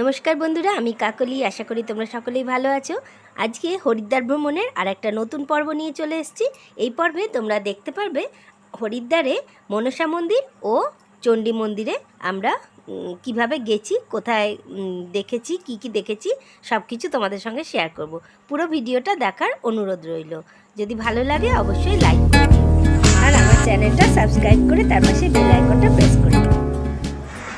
নমস্কার বন্ধুরা, আমি কাকলি, আশা করি তোমরা সকলেই ভালো আছো। আজকে হরিদ্বার ভ্রমণের আর একটা নতুন পর্ব নিয়ে চলে এসেছি। এই পর্বে তোমরা দেখতে পারবে, হরিদ্বারে মনসা মন্দির ও চণ্ডী মন্দিরে আমরা কীভাবে গেছি, কোথায় দেখেছি, কি কি দেখেছি সব কিছু তোমাদের সঙ্গে শেয়ার করব। পুরো ভিডিওটা দেখার অনুরোধ রইল। যদি ভালো লাগে অবশ্যই লাইক আর আমার চ্যানেলটা সাবস্ক্রাইব করে তার পাশে বেল আইকনটা প্রেস করে।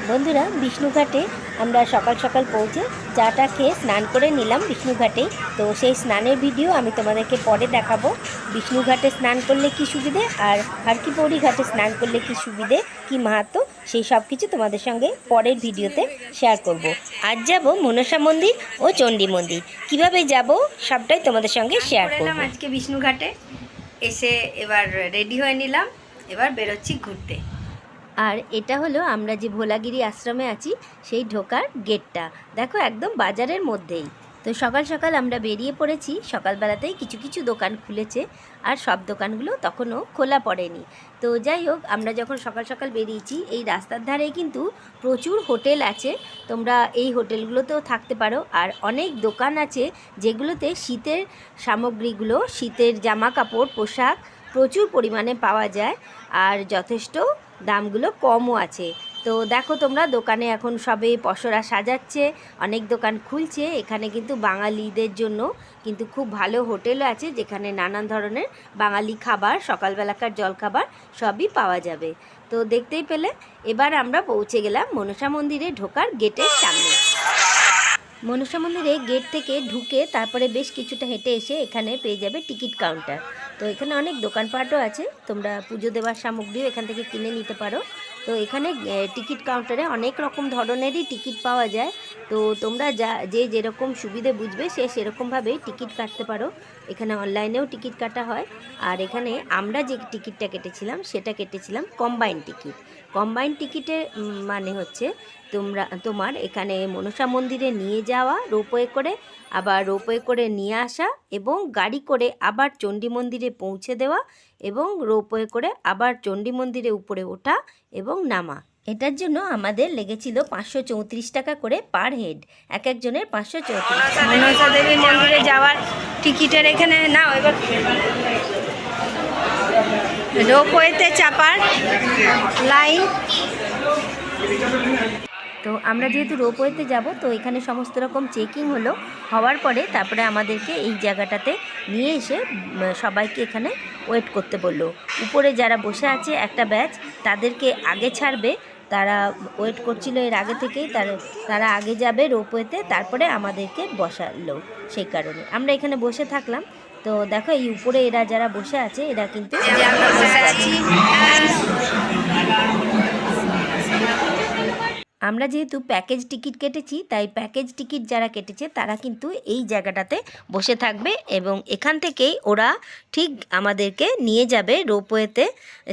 বন্ধুরা, বিষ্ণুঘাটে আমরা সকাল সকাল পৌঁছে চাটা খেয়ে স্নান করে নিলাম বিষ্ণুঘাটে। তো সেই স্নানের ভিডিও আমি তোমাদেরকে পরে দেখাবো। বিষ্ণুঘাটে স্নান করলে কি সুবিধে আর হারকিপৌরি ঘাটে স্নান করলে কি সুবিধে কি মাহাত্ম সেই সব কিছু তোমাদের সঙ্গে পরের ভিডিওতে শেয়ার করব। আজ যাব মনসা মন্দির ও চণ্ডী মন্দির। কীভাবে যাব সবটাই তোমাদের সঙ্গে শেয়ার করলাম আজকে বিষ্ণুঘাটে। এসে এবার রেডি হয়ে নিলাম। এবার বেরোচ্ছি ঘুরতে। আর এটা হলো আমরা যে ভোলাগিরি আশ্রমে আছি, সেই ঢোকার গেটটা। দেখো একদম বাজারের মধ্যেই। তো সকাল সকাল আমরা বেরিয়ে পড়েছি, সকালবেলাতেই কিছু কিছু দোকান খুলেছে আর সব দোকানগুলো তখনও খোলা পড়েনি। তো যাই হোক, আমরা যখন সকাল সকাল বেরিয়েছি, এই রাস্তার ধারে কিন্তু প্রচুর হোটেল আছে। তোমরা এই হোটেলগুলোতেও থাকতে পারো। আর অনেক দোকান আছে যেগুলোতে শীতের সামগ্রীগুলো, শীতের জামা কাপড় পোশাক প্রচুর পরিমাণে পাওয়া যায়। আর যথেষ্ট দামগুলো কমও আছে। তো দেখো তোমরা, দোকানে এখন সবে পসরা সাজাচ্ছে, অনেক দোকান খুলছে, এখানে কিন্তু বাঙালিদের জন্য কিন্তু খুব ভালো হোটেলও আছে, যেখানে নানান ধরনের বাঙালি খাবার, সকালবেলাকার জলখাবার সবই পাওয়া যাবে। তো দেখতেই পেলে, এবার আমরা পৌঁছে গেলাম মনসা মন্দিরে ঢোকার গেটের সামনে। মনসা মন্দিরে গেট থেকে ঢুকে তারপরে বেশ কিছুটা হেঁটে এসে এখানে পেয়ে যাবে টিকিট কাউন্টার। তো এখানে অনেক দোকানপাটও আছে। তোমরা পুজো দেওয়ার সামগ্রীও এখান থেকে কিনে নিতে পারো। তো এখানে টিকিট কাউন্টারে অনেক রকম ধরনেরই টিকিট পাওয়া যায়। তো তোমরা যা, যে যেরকম সুবিধে বুঝবে, সে সেরকমভাবেই টিকিট কাটতে পারো। এখানে অনলাইনেও টিকিট কাটা হয়। আর এখানে আমরা যে টিকিটটা কেটেছিলাম, সেটা কেটেছিলাম কম্বাইন টিকিট। কম্বাইন টিকিটের মানে হচ্ছে তোমরা, তোমার এখানে মনসা মন্দিরে নিয়ে যাওয়া রোপওয়ে করে, আবার রোপওয়ে করে নিয়ে আসা এবং গাড়ি করে আবার চণ্ডী মন্দিরে পৌঁছে দেওয়া এবং রোপওয়ে করে আবার চণ্ডী মন্দিরে উপরে ওঠা এবং নামা। এটার জন্য আমাদের লেগেছিল পাঁচশো চৌত্রিশ টাকা করে পার হেড, এক একজনের পাঁচশো চৌত্রিশ। মনসা দেবী মন্দিরে যাওয়ার টিকিটের এখানে না এবার। রোপওয়েতে চাপার লাইন। তো আমরা যেহেতু রোপওয়েতে যাব, তো এখানে সমস্ত রকম চেকিং হলো। হওয়ার পরে তারপরে আমাদেরকে এই জায়গাটাতে নিয়ে এসে সবাইকে এখানে ওয়েট করতে বলল। উপরে যারা বসে আছে একটা ব্যাচ, তাদেরকে আগে ছাড়বে। তারা ওয়েট করছিল এর আগে থেকেই, তারা তারা আগে যাবে রোপওয়েতে তারপরে আমাদেরকে বসালো সেই কারণে। আমরা এখানে বসে থাকলাম। তো দেখো এই উপরে এরা যারা বসে আছে এরা কিন্তু আমরা বসে আছি। আমরা যেহেতু প্যাকেজ টিকিট কেটেছি, তাই প্যাকেজ টিকিট যারা কেটেছে, তারা কিন্তু এই জায়গাটাতে বসে থাকবে এবং এখান থেকেই ওরা ঠিক আমাদেরকে নিয়ে যাবে রোপওয়েতে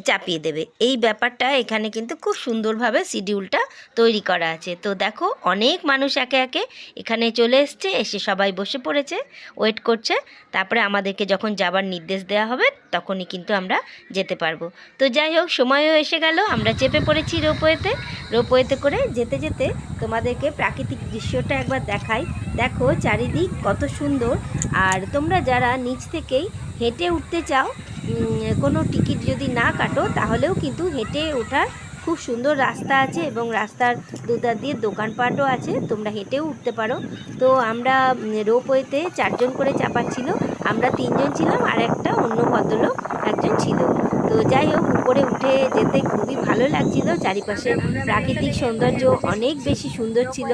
চাপিয়ে দেবে। এই ব্যাপারটা এখানে কিন্তু খুব সুন্দরভাবে শিডিউলটা তৈরি করা আছে। তো দেখো, অনেক মানুষ একে একে এখানে চলে এসছে, এসে সবাই বসে পড়েছে ওয়েট করছে। তারপরে আমাদেরকে যখন যাবার নির্দেশ দেওয়া হবে, তখনই কিন্তু আমরা যেতে পারব। তো যাই হোক, সময়ও এসে গেল, আমরা চেপে পড়েছি রোপওয়েতে রোপওয়েতে করে যেতে যেতে তোমাদেরকে প্রাকৃতিক দৃশ্যটা একবার দেখাই। দেখো চারিদিক কত সুন্দর। আর তোমরা যারা নিচ থেকেই হেঁটে উঠতে চাও কোনো টিকিট যদি না কাটো, তাহলেও কিন্তু হেঁটে ওঠার খুব সুন্দর রাস্তা আছে এবং রাস্তার দুধার দিয়ে দোকানপাটও আছে। তোমরা হেঁটেও উঠতে পারো। তো আমরা রোপওয়েতে চারজন করে চাপাচ্ছিল। আমরা তিনজন ছিলাম আর একটা অন্য ভদ্রলোক একজন ছিল। যাই হোক উপরে উঠে যেতে খুবই ভালো লাগছিল। চারিপাশে প্রাকৃতিক সৌন্দর্য অনেক বেশি সুন্দর ছিল।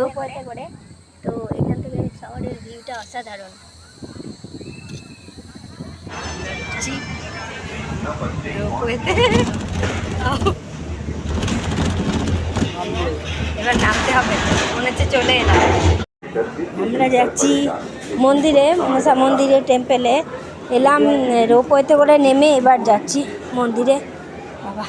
তো এখান থেকে শহরের ভিউটা অসাধারণ। এবার নামতে হবে মনে হচ্ছে চলে এলাম। আমরা যাচ্ছি মন্দিরে মনসা মন্দিরে টেম্পেলে এলাম রোপ রোপওয়েতে করে নেমে এবার যাচ্ছি। মন্দিরে। বাবা।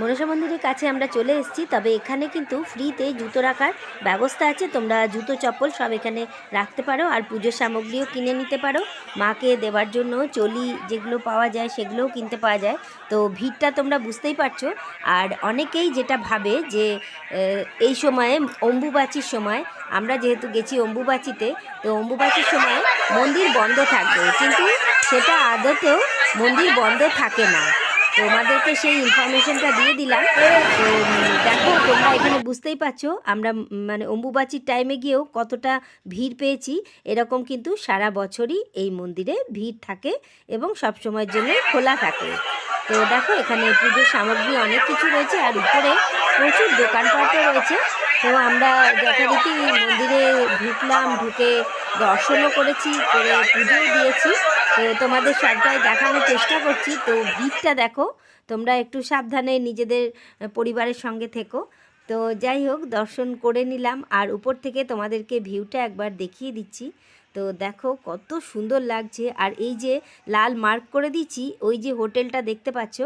মনসা মন্দিরের কাছে আমরা চলে এসেছি, তবে এখানে কিন্তু ফ্রিতে জুতো রাখার ব্যবস্থা আছে। তোমরা জুতো, চপ্পল সব এখানে রাখতে পারো আর পুজোর সামগ্রীও কিনে নিতে পারো। মাকে দেওয়ার জন্য চলি যেগুলো পাওয়া যায় সেগুলোও কিনতে পাওয়া যায়। তো ভিড়টা তোমরা বুঝতেই পারছ। আর অনেকেই যেটা ভাবে যে এই সময়ে অম্বুবাচির সময়, আমরা যেহেতু গেছি অম্বুবাচিতে, তো অম্বুবাচির সময় মন্দির বন্ধ থাকবে। কিন্তু সেটা আদতেও মন্দির বন্ধ থাকে না। তোমাদেরকে সেই ইনফরমেশনটা দিয়ে দিলাম। তো দেখো, তোমরা এখানে বুঝতেই পারছ, আমরা মানে অম্বুবাচির টাইমে গিয়েও কতটা ভিড় পেয়েছি। এরকম কিন্তু সারা বছরই এই মন্দিরে ভিড় থাকে এবং সব সময়ের জন্য খোলা থাকে। তো, দেখো, এখানে পুজোর সামগ্রী অনেক কিছু রয়েছে। আর উপরে প্রচুর দোকানপাটও রয়েছে। তো আমরা যথারীতি মন্দিরে ঢুকলাম, ঢুকে দর্শনও করেছি, করে পুজোও দিয়েছি। তো তোমাদের সবটাই দেখানোর চেষ্টা করছি। তো ভিড়টা দেখো, তোমরা একটু সাবধানে নিজেদের পরিবারের সঙ্গে থেকো। তো যাই হোক, দর্শন করে নিলাম। আর উপর থেকে তোমাদেরকে ভিউটা একবার দেখিয়ে দিচ্ছি। তো দেখো কত সুন্দর লাগছে। আর এই যে লাল মার্ক করে দিচ্ছি, ওই যে হোটেলটা দেখতে পাচ্ছ,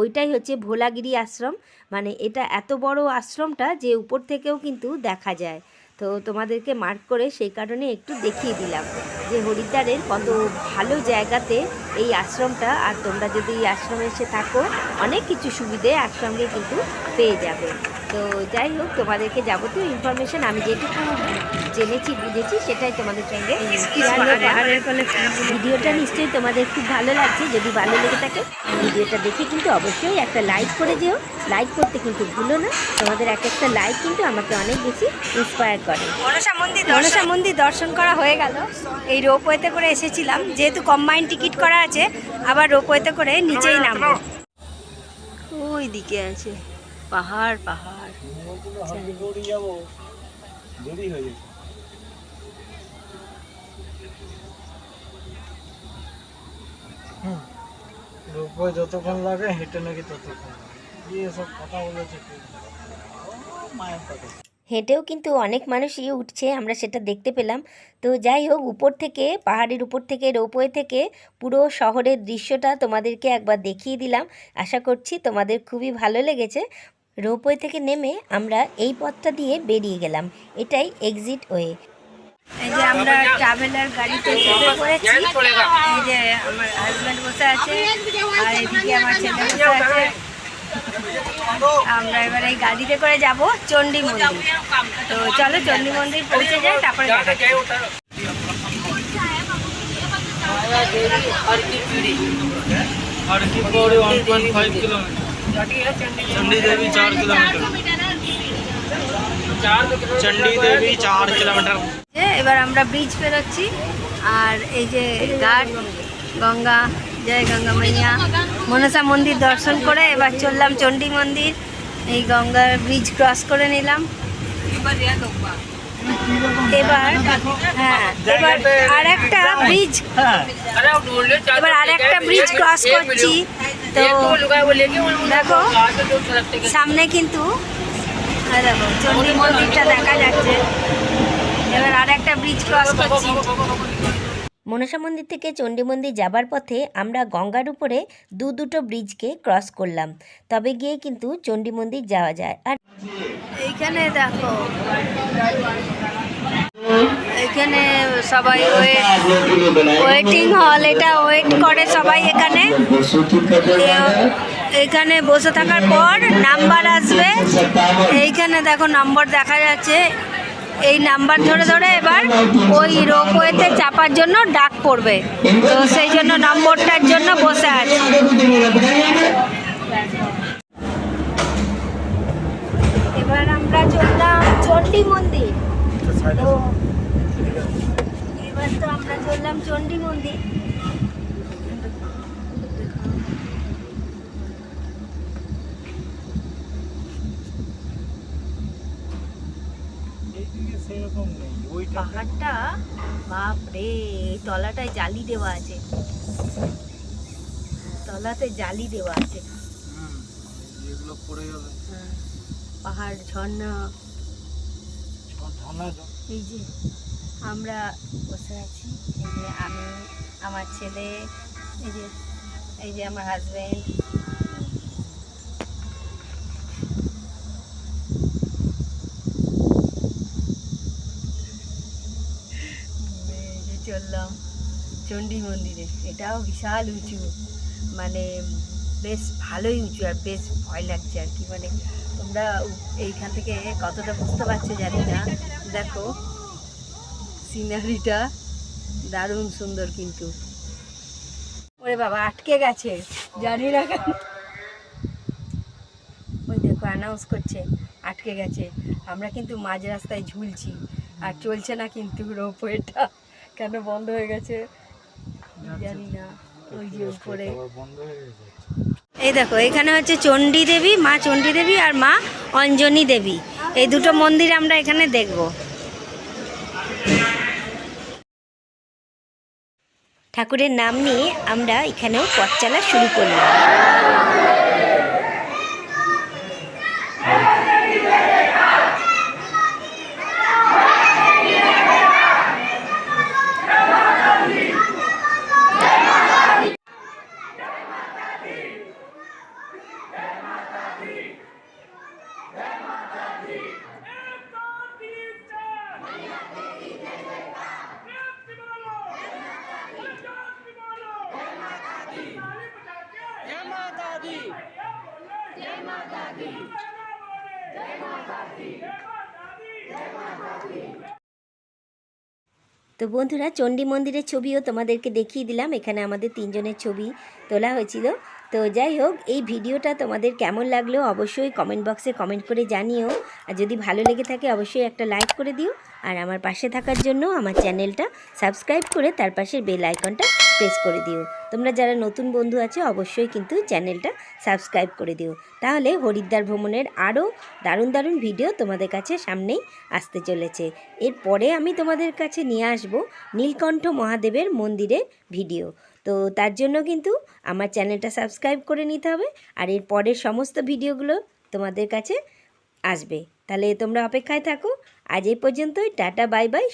ওইটাই হচ্ছে ভোলাগিরি আশ্রম। মানে এটা এত বড় আশ্রমটা যে উপর থেকেও কিন্তু দেখা যায়। তো তোমাদেরকে মার্ক করে সেই কারণে একটু দেখিয়ে দিলাম যে হরিদ্বারের কত ভালো জায়গাতে এই আশ্রমটা, আর তোমরা যদি এই আশ্রমে এসে থাকো, অনেক কিছু সুবিধে একসঙ্গে কিন্তু পেয়ে যাবে। তো যাই হোক, তোমাদেরকে যাবতীয় ইনফরমেশন আমি যেটুকু জেনেছি বুঝেছি সেটাই তোমাদের সঙ্গে ভিডিওটা নিশ্চয়ই তোমাদের খুব ভালো লাগছে যদি ভালো লেগে থাকে ভিডিওটা দেখে কিন্তু অবশ্যই একটা লাইক করে যেও লাইক করতে কিন্তু ভুলো না তোমাদের এক একটা লাইক কিন্তু আমাকে অনেক বেশি ইন্সপায়ার করে। মনসা মন্দির মনসা মন্দির দর্শন করা হয়ে গেল। এই রোপওয়েতে করে এসেছিলাম যেহেতু কম্বাইন টিকিট করা আছে আবার রোপওয়েতে করে নিচেই নামবো। ওই দিকে আছে পাহাড় পাহাড়। যতক্ষণ লাগে হেঁটে নাকি ততক্ষণ কথা বলেছে হেঁটেও কিন্তু অনেক মানুষই উঠছে, আমরা সেটা দেখতে পেলাম। তো যাই হোক, উপর থেকে, পাহাড়ের উপর থেকে, রোপওয়ে থেকে পুরো শহরের দৃশ্যটা তোমাদেরকে একবার দেখিয়ে দিলাম। আশা করছি তোমাদের খুবই ভালো লেগেছে। রোপওয়ে থেকে নেমে আমরা এই পথটা দিয়ে বেরিয়ে গেলাম। এটাই এক্সিট ওয়ে এই যে আমরা ট্রাভেলার গাড়িতে চেপে করেছি এই যে আমার হাজব্যান্ড বসে আছে আর এদিকে আমার ছেলে বসে আছে। আমরা এবার এই গাড়িতে করে যাব চণ্ডী মন্দির। তো চলো চণ্ডী মন্দির পৌঁছে যাই তারপরে চণ্ডী দেবী চার কিলোমিটার। চণ্ডী দেবী চার কিলোমিটার। এবার আমরা ব্রিজ পেরোচ্ছি। আর এই যে ঘাট, গঙ্গা, জয় গঙ্গা মাইয়া। মনসা মন্দির দর্শন করে এবার চললাম চণ্ডী মন্দির। এই গঙ্গার ব্রিজ ক্রস করে নিলাম। এবার হ্যাঁ এবার আর একটা ব্রিজ এবার আর একটা ব্রিজ ক্রস করছি। তো দেখো, সামনে কিন্তু দেখো। চণ্ডী মন্দিরটা দেখা যাচ্ছে। এবার আর একটা ব্রিজ ক্রস করছি। মনসা মন্দির থেকে চণ্ডী মন্দির যাবার পথে আমরা গঙ্গার উপরে দু দুটো ব্রিজকে ক্রস করলাম। তবে গিয়ে কিন্তু চণ্ডী মন্দির যাওয়া যায়। আর এইখানে দেখো। এখানে সবাই ওয়েটিং হল এটা ওয়েট করে সবাই এখানে। এখানে বসে থাকার পর নাম্বার আসবে। এইখানে দেখো নাম্বার দেখা যাচ্ছে। এই নাম্বার ধরে ধরে এবার ওই রোপওয়েতে চাপার জন্য ডাক পড়বে। তো সেই জন্য নম্বরটার জন্য বসে আছে। এবার আমরা চললাম চণ্ডী মন্দির। এবার তো আমরা চললাম চণ্ডী মন্দির। এইদিকে সেরকম নেই ওইটা পাহাড়টা বাপ রে তলাটায় জালি দেওয়া আছে। তলাতে জালি দেওয়া আছে। এগুলো পড়ে যাবে। হ্যাঁ, পাহাড় ঝর্ণা। এই যে আমরা বসে আছি। এই যে আমি আমার ছেলে এই যে এই যে আমার হাজবেন্ড চণ্ডী মন্দিরে। এটাও বিশাল উঁচু। মানে বেশ ভালোই উঁচু আর বেশ ভয় লাগছে আর কি। মানে তোমরা এইখান থেকে কতটা বুঝতে পারছ জানি না। দেখো সিনারিটা দারুণ সুন্দর কিন্তু। ওরে বাবা, আটকে গেছে। জানি না কেন। ওই দেখো অ্যানাউন্স করছে, আটকে গেছে। আমরা কিন্তু মাঝ রাস্তায় ঝুলছি। আর চলছে না কিন্তু রোপওয়েটা কেন বন্ধ হয়ে গেছে? জানি না। ওই যে উপরে। এই দেখো, এখানে হচ্ছে চণ্ডী দেবী, মা চণ্ডী দেবী আর মা অঞ্জনী দেবী। এই দুটো মন্দির আমরা এখানে দেখব। ঠাকুরের নাম নিয়ে আমরা এখানেও পথ চালা শুরু করলাম। তো বন্ধুরা, চণ্ডী মন্দিরের ছবিও তোমাদেরকে দেখিয়ে দিলাম। এখানে আমাদের তিনজনের ছবি তোলা হয়েছিল। তো যাই হোক, এই ভিডিওটা তোমাদের কেমন লাগল অবশ্যই কমেন্ট বক্সে কমেন্ট করে জানিও। আর যদি ভালো লেগে থাকে, অবশ্যই একটা লাইক করে দিও। আর আমার পাশে থাকার জন্য আমার চ্যানেলটা সাবস্ক্রাইব করে তার পাশের বেল আইকনটা প্রেস করে দিও। তোমরা যারা নতুন বন্ধু আছে, অবশ্যই কিন্তু চ্যানেলটা সাবস্ক্রাইব করে দিও। তাহলে হরিদ্বার ভ্রমণের আরও দারুণ দারুণ ভিডিও তোমাদের কাছে সামনেই আসতে চলেছে। এরপরে আমি তোমাদের কাছে নিয়ে আসব নীলকণ্ঠ মহাদেবের মন্দিরের ভিডিও তো তার জন্য কিন্তু আমার চ্যানেলটা সাবস্ক্রাইব করে নিতে হবে আর এর পরের সমস্ত ভিডিওগুলো তোমাদের কাছে আসবে। তাহলে তোমরা অপেক্ষায় থাকো। আজ এই পর্যন্তই। Tata bye bye